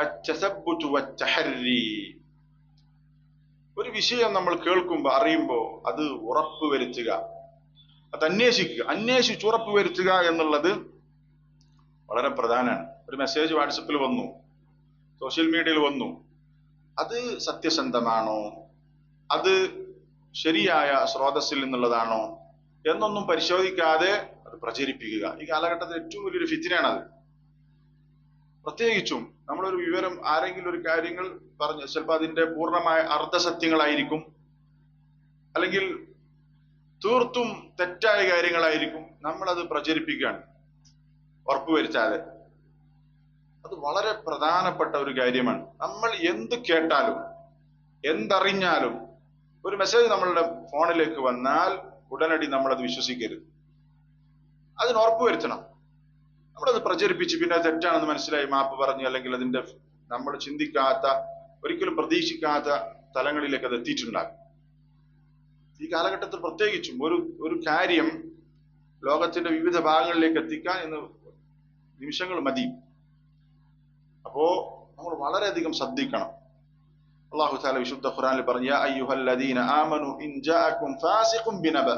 അച്ചസബുത്തു വച്ചഹരി ഒരു വിഷയം നമ്മൾ കേൾക്കുമ്പോൾ അറിയുമ്പോൾ അത് ഉറപ്പ് വരുത്തുക. അത് അന്വേഷിക്കുക. അന്വേഷിച്ച് ഉറപ്പ് വരുത്തുക എന്നുള്ളത് വളരെ പ്രധാനമാണ്. ഒരു മെസ്സേജ് വാട്സപ്പിൽ വന്നു. സോഷ്യൽ മീഡിയയിൽ വന്നു. അത് സത്യസന്ധമാണോ? അത് ശരിയായ സ്രോതസ്സിൽ നിന്നുള്ളതാണോ? എന്നൊന്നും പരിശോധിക്കാതെ അത് പ്രചരിപ്പിക്കുക. ഈ കാലഘട്ടത്തിൽ ഏറ്റവും വലിയൊരു ഫിത്തിനാണത് പ്രത്യേകിച്ചും നമ്മളൊരു വിവരം ആരെങ്കിലും ഒരു കാര്യങ്ങൾ പറഞ്ഞു ചിലപ്പോൾ അതിന്റെ പൂർണമായ അർദ്ധസത്യങ്ങളായിരിക്കും. അല്ലെങ്കിൽ തീർത്തും തെറ്റായ കാര്യങ്ങളായിരിക്കും നമ്മളത് പ്രചരിപ്പിക്കുകയാണ് ഉറപ്പുവരുത്താതെ. അത് വളരെ പ്രധാനപ്പെട്ട ഒരു കാര്യമാണ്. നമ്മൾ എന്ത് കേട്ടാലും എന്തറിഞ്ഞാലും ഒരു മെസ്സേജ് നമ്മളുടെ ഫോണിലേക്ക് വന്നാൽ ഉടനടി നമ്മളത് വിശ്വസിക്കരുത്. അതിന് ഉറപ്പുവരുത്തണം. നമ്മളത് പ്രചരിപ്പിച്ച് പിന്നെ തെറ്റാണെന്ന് മനസ്സിലായി. മാപ്പ് പറഞ്ഞു അല്ലെങ്കിൽ അതിന്റെ നമ്മൾ ചിന്തിക്കാത്ത ഒരിക്കലും പ്രതീക്ഷിക്കാത്ത തലങ്ങളിലേക്ക് അത് എത്തിയിട്ടുണ്ടാകും. ഈ കാലഘട്ടത്തിൽ പ്രത്യേകിച്ചും ഒരു ഒരു കാര്യം ലോകത്തിന്റെ വിവിധ ഭാഗങ്ങളിലേക്ക് എത്തിക്കാൻ എന്ന് നിമിഷങ്ങൾ മതി. അപ്പോ നമ്മൾ വളരെയധികം ശ്രദ്ധിക്കണം. അള്ളാഹു താല വിശുദ്ധ ഖുറാനിൽ പറഞ്ഞു "യാ അയ്യുഹല്ലദീന ആമനു ഇൻ ഫാസിഖും ബിനബ.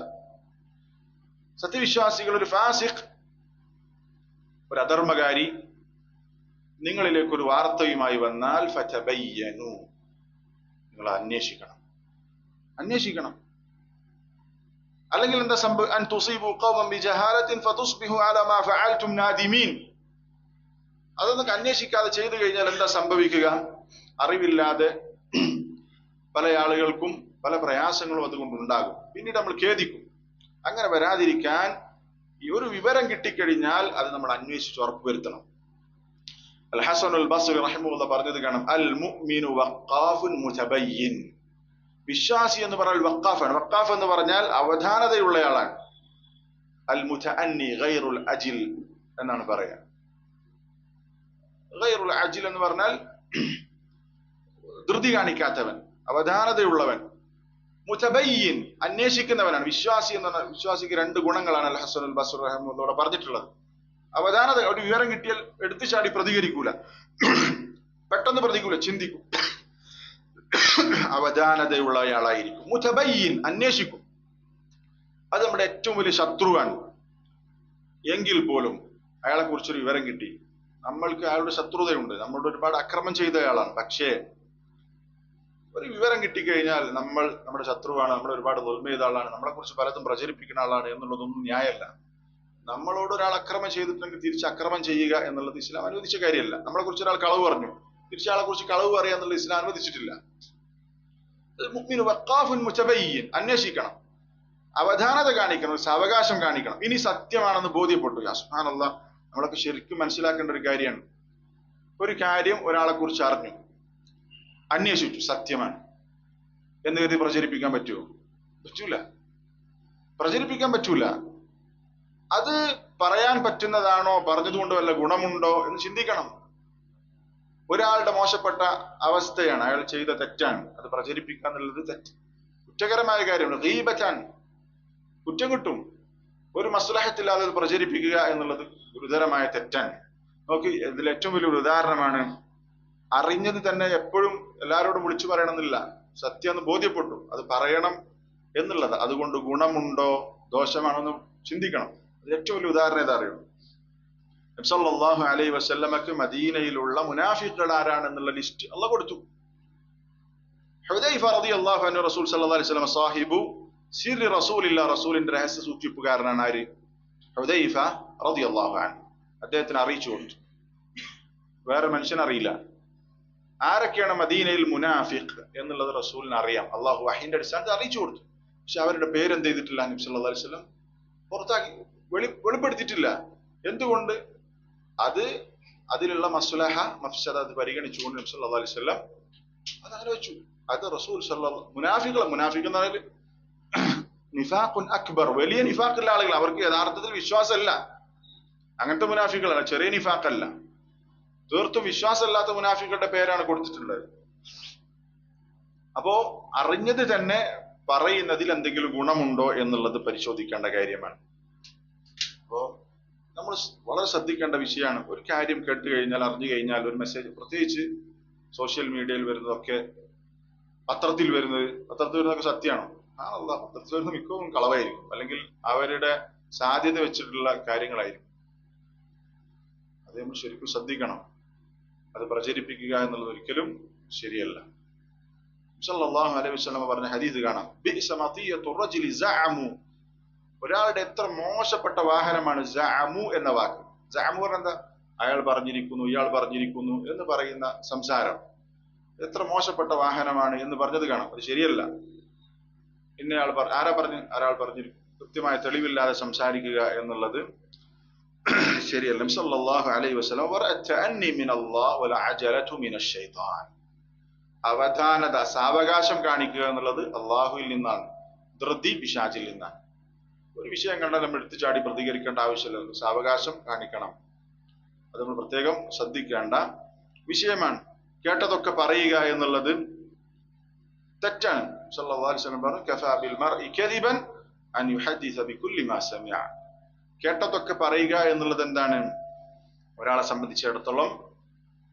സത്യവിശ്വാസികൾ ഒരു ഫാസിഖ് ഒരു അധർമ്മകാരി നിങ്ങളിലേക്ക് ഒരു വാർത്തയുമായി വന്നാൽ ഫതബയ്യനു. നിങ്ങൾ അന്വേഷിക്കണം. അന്വേഷിക്കണം. അല്ലെങ്കിൽ എന്താ സംഭവം? അതൊന്നും അന്വേഷിക്കാതെ ചെയ്തു കഴിഞ്ഞാൽ എന്താ സംഭവിക്കുക? അറിവില്ലാതെ പല ആളുകൾക്കും പല പ്രയാസങ്ങളും അതുകൊണ്ട് ഉണ്ടാകും. പിന്നീട് നമ്മൾ ഖേദിക്കും. അങ്ങനെ വരാതിരിക്കാൻ ഈ ഒരു വിവരം കിട്ടിക്കഴിഞ്ഞാൽ അത് നമ്മൾ അന്വേഷിച്ച് ഉറപ്പുവരുത്തണം. അൽ ഹസൻ അൽ ബസ്രി റഹിമുള്ള പറഞ്ഞത് കാണാം. അൽ മുഅ്മിനു വഖാഫുൻ മുതബയ്യിൻ. വിശ്വാസി എന്ന് പറഞ്ഞാൽ വഖാഫാണ്. വഖാഫ് എന്ന് പറഞ്ഞാൽ അവധാനതയുള്ളയാളാണ്. അൽ മുതഅന്നി ഗൈറുൽ അജിൽ എന്നാണ് പറയുക ഗൈറുൽ അജിൽ എന്ന് പറഞ്ഞാൽ ധൃതി കാണിക്കാത്തവൻ അവധാനതയുള്ളവൻ. മുതബയ്യിൻ അന്വേഷിക്കുന്നവനാണ്. വിശ്വാസി എന്ന് പറഞ്ഞാൽ വിശ്വാസിക്ക് രണ്ട് ഗുണങ്ങളാണ് അൽ ഹസൻ ബസുർ പറഞ്ഞിട്ടുള്ളത്. അവധാനത ഒരു വിവരം കിട്ടിയാൽ എടുത്തു ചാടി പ്രതികരിക്കൂല. പെട്ടെന്ന് പ്രതികൂല ചിന്തിക്കും. അവധാനതയുള്ള അയാളായിരിക്കും മുതബയ്യിൻ അന്വേഷിക്കും. അത് നമ്മുടെ ഏറ്റവും വലിയ ശത്രുവാണ്. എങ്കിൽ പോലും അയാളെ കുറിച്ചൊരു വിവരം കിട്ടി. നമ്മൾക്ക് അയാളുടെ ശത്രുതയുണ്ട്. നമ്മളോട് ഒരുപാട് അക്രമം ചെയ്ത അയാളാണ് പക്ഷേ ഒരു വിവരം കിട്ടിക്കഴിഞ്ഞാൽ നമ്മൾ നമ്മുടെ ശത്രുവാണ് നമ്മൾ ഒരുപാട് ദുൽമ ചെയ്ത ആളാണ് നമ്മളെ കുറിച്ച് പലതും പ്രചരിപ്പിക്കുന്ന ആളാണ് എന്നുള്ളതൊന്നും ന്യായമല്ല. നമ്മളോട് ഒരാൾ അക്രമം ചെയ്തിട്ടുണ്ടെങ്കിൽ തിരിച്ച് അക്രമം ചെയ്യുക എന്നുള്ളത് ഇസ്ലാം അനുവദിച്ച കാര്യമല്ല. നമ്മളെ കുറിച്ച് ഒരാൾ കളവ് പറഞ്ഞു. തിരിച്ച് ആളെ കുറിച്ച് കളവ് പറയുക എന്നുള്ളത് ഇസ്ലാം അനുവദിച്ചിട്ടില്ല. അന്വേഷിക്കണം. അവധാനത കാണിക്കണം സാവകാശം കാണിക്കണം. ഇനി സത്യമാണെന്ന് ബോധ്യപ്പെട്ടു. അസ്മാനുള്ള നമ്മളൊക്കെ ശരിക്കും മനസ്സിലാക്കേണ്ട ഒരു കാര്യമാണ്. ഒരു കാര്യം ഒരാളെ കുറിച്ച് അറിഞ്ഞു. അന്വേഷിച്ചു സത്യമാണ്. എന്ന് കരുതി പ്രചരിപ്പിക്കാൻ പറ്റുമോ? പറ്റൂല. പ്രചരിപ്പിക്കാൻ പറ്റൂല. അത് പറയാൻ പറ്റുന്നതാണോ? പറഞ്ഞതുകൊണ്ട് വല്ല ഗുണമുണ്ടോ? എന്ന് ചിന്തിക്കണം. ഒരാളുടെ മോശപ്പെട്ട അവസ്ഥയാണ് അയാൾ ചെയ്ത തെറ്റാണ്. അത് പ്രചരിപ്പിക്കുക എന്നുള്ളത് തെറ്റ്. കുറ്റകരമായ കാര്യമാണ്. ഗീബറ്റാൻ കുറ്റം കിട്ടും. ഒരു മസ്ലഹത്തില്ലാതെ പ്രചരിപ്പിക്കുക എന്നുള്ളത് ഗുരുതരമായ തെറ്റാണ്. നോക്കി ഇതിൽ ഏറ്റവും വലിയൊരു ഉദാഹരണമാണ് അറിഞ്ഞത് തന്നെ എപ്പോഴും എല്ലാവരോടും വിളിച്ചു പറയണമെന്നില്ല. സത്യം എന്ന് ബോധ്യപ്പെട്ടു. അത് പറയണം എന്നുള്ളത്. അതുകൊണ്ട് ഗുണമുണ്ടോ ദോഷമാണോ എന്ന് ചിന്തിക്കണം. അതിൽ ഏറ്റവും വലിയ ഉദാഹരണം ഏതാ അറിയുള്ളൂ അലൈ വസല്ലമക്ക് മദീനയിലുള്ള മുനാഫിക്കുകൾ ആരാണെന്നുള്ള ലിസ്റ്റ് അള്ള കൊടുത്തു. ഹുദൈഫ റളിയല്ലാഹു അൻഹു റസൂൽ സല്ലല്ലാഹു അലൈഹി വസല്ലം സാഹിബു സിറി റസൂലില്ല റസൂലിന്റെ രഹസ്യ സൂക്ഷിപ്പുകാരനാണ് ആര്? ഹുദൈഫ റളിയല്ലാഹു അൻഹു. അദ്ദേഹത്തിന് അറിയിച്ചു കൊടുത്തു. വേറെ മനുഷ്യൻ അറിയില്ല. ആരൊക്കെയാണ് മദീനയിൽ മുനാഫിഖ് എന്നുള്ളത് റസൂലിന് അറിയാം. അള്ളാഹു വഹിന്റെ അടിസ്ഥാനത്തിൽ അറിയിച്ചു കൊടുത്തു. പക്ഷെ അവരുടെ പേരെന്ത് ചെയ്തിട്ടില്ല? നബി സല്ലല്ലാഹു അലൈഹി പുറത്താക്കി വെളി വെളിപ്പെടുത്തിയിട്ടില്ല. എന്തുകൊണ്ട്? അത് അതിലുള്ള മസുലഹ മഫ്സദ അത് പരിഗണിച്ചുകൊണ്ട് നബി സല്ലല്ലാഹു അലൈഹി വസല്ലം അത് വെച്ചു അത് റസൂൽ സല്ലല്ലാഹു മുനാഫിഖുകൾ മുനാഫിഖ് എന്ന് പറഞ്ഞാൽ നിഫാഖുൻ അക്ബർ വലിയ നിഫാഖുള്ള ആളുകൾ അവർക്ക് യഥാർത്ഥത്തിൽ വിശ്വാസമല്ല. അങ്ങനത്തെ മുനാഫികളല്ല ചെറിയ നിഫാഖല്ല. തീർത്തും വിശ്വാസമില്ലാത്ത മുനാഫിക്കുകളുടെ പേരാണ് കൊടുത്തിട്ടുള്ളത്. അപ്പോ അറിഞ്ഞത് തന്നെ പറയുന്നതിൽ എന്തെങ്കിലും ഗുണമുണ്ടോ എന്നുള്ളത് പരിശോധിക്കേണ്ട കാര്യമാണ്. അപ്പോ നമ്മൾ വളരെ ശ്രദ്ധിക്കേണ്ട വിഷയമാണ്. ഒരു കാര്യം കേട്ട് കഴിഞ്ഞാൽ അറിഞ്ഞു കഴിഞ്ഞാൽ ഒരു മെസ്സേജ് പ്രത്യേകിച്ച് സോഷ്യൽ മീഡിയയിൽ വരുന്നതൊക്കെ പത്രത്തിൽ വരുന്നത് പത്രത്തിൽ വരുന്നതൊക്കെ സത്യമാണോ? ആ അല്ല പത്രത്തിൽ വരുന്ന മിക്കവും കളവായിരിക്കും. അല്ലെങ്കിൽ അവരുടെ സാധ്യത വെച്ചിട്ടുള്ള കാര്യങ്ങളായിരിക്കും. അത് നമ്മൾ ശരിക്കും ശ്രദ്ധിക്കണം. അത് പ്രചരിപ്പിക്കുക എന്നുള്ളത് ഒരിക്കലും ശരിയല്ല. അലൈഹി വസല്ലം പറഞ്ഞ ഹദീസ് കാണാം. ഒരാളുടെ എത്ര മോശപ്പെട്ട വാഹനമാണ് സഅമു എന്ന വാക്ക്. സഅമു പറഞ്ഞ എന്താ? അയാൾ പറഞ്ഞിരിക്കുന്നു ഇയാൾ പറഞ്ഞിരിക്കുന്നു എന്ന് പറയുന്ന സംസാരം. എത്ര മോശപ്പെട്ട വാഹനമാണ് എന്ന് പറഞ്ഞത് കാണാം. അത് ശരിയല്ല. ഇന്നയാൾ ആരാ പറഞ്ഞു ആരാൾ പറഞ്ഞു കൃത്യമായ തെളിവില്ലാതെ സംസാരിക്കുക എന്നുള്ളത് ശരിയല്ല? സല്ലല്ലാഹു അലൈഹി വസല്ലം വറഅത്തഅന്നി മിനല്ലാഹ് വലഅജലതു മിനശ് ശൈത്താൻ അവധാനത സാവകാശം കാണിക്കുക എന്നുള്ളത് അള്ളാഹുവിൽ നിന്നാണ്. ധൃതി പിശാചിൽ നിന്നാണ്. ഒരു വിഷയം കണ്ടാൽ നമ്മൾ എടുത്തു ചാടി പ്രതികരിക്കേണ്ട ആവശ്യമില്ലല്ലോ. സാവകാശം കാണിക്കണം. അത് നമ്മൾ പ്രത്യേകം ശ്രദ്ധിക്കേണ്ട വിഷയമാണ്. കേട്ടതൊക്കെ പറയുക എന്നുള്ളത് തെറ്റാണ്. സല്ലല്ലാഹു അലൈഹി വസല്ലം പറഞ്ഞു കഫാ ബിൽ മർഇ കദിബൻ അൻ യുഹദ്ദിസ ബികുല്ലി മാ സമിഅ. കേട്ടതൊക്കെ പറയുക എന്നുള്ളത് എന്താണ്? ഒരാളെ സംബന്ധിച്ചിടത്തോളം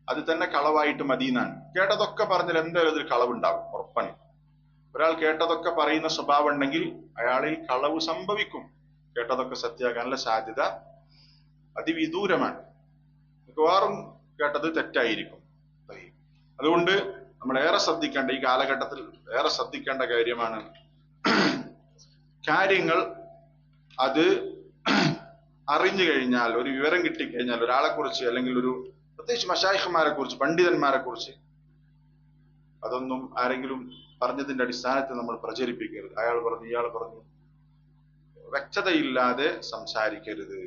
അത് തന്നെ കളവായിട്ട് മതിയെന്നാണ്. കേട്ടതൊക്കെ പറഞ്ഞാൽ എന്തായാലും അതിൽ കളവുണ്ടാവും ഉറപ്പാണ്. ഒരാൾ കേട്ടതൊക്കെ പറയുന്ന സ്വഭാവം ഉണ്ടെങ്കിൽ അയാളിൽ കളവ് സംഭവിക്കും. കേട്ടതൊക്കെ സത്യാകാനുള്ള സാധ്യത അതിവിദൂരമാണ്. മിക്കവാറും കേട്ടത് തെറ്റായിരിക്കും. അതുകൊണ്ട് നമ്മൾ ഏറെ ശ്രദ്ധിക്കേണ്ട ഈ കാലഘട്ടത്തിൽ ഏറെ ശ്രദ്ധിക്കേണ്ട കാര്യമാണ്. കാര്യങ്ങൾ അത് അറിഞ്ഞു കഴിഞ്ഞാൽ ഒരു വിവരം കിട്ടിക്കഴിഞ്ഞാൽ ഒരാളെ കുറിച്ച് അല്ലെങ്കിൽ ഒരു പ്രത്യേകിച്ച് മഷായിഖുമാരെ കുറിച്ച് പണ്ഡിതന്മാരെ കുറിച്ച് അതൊന്നും ആരെങ്കിലും പറഞ്ഞതിന്റെ അടിസ്ഥാനത്തിൽ നമ്മൾ പ്രചരിപ്പിക്കരുത്. അയാൾ പറഞ്ഞു ഇയാൾ പറഞ്ഞു വ്യക്തതയില്ലാതെ സംസാരിക്കരുത്.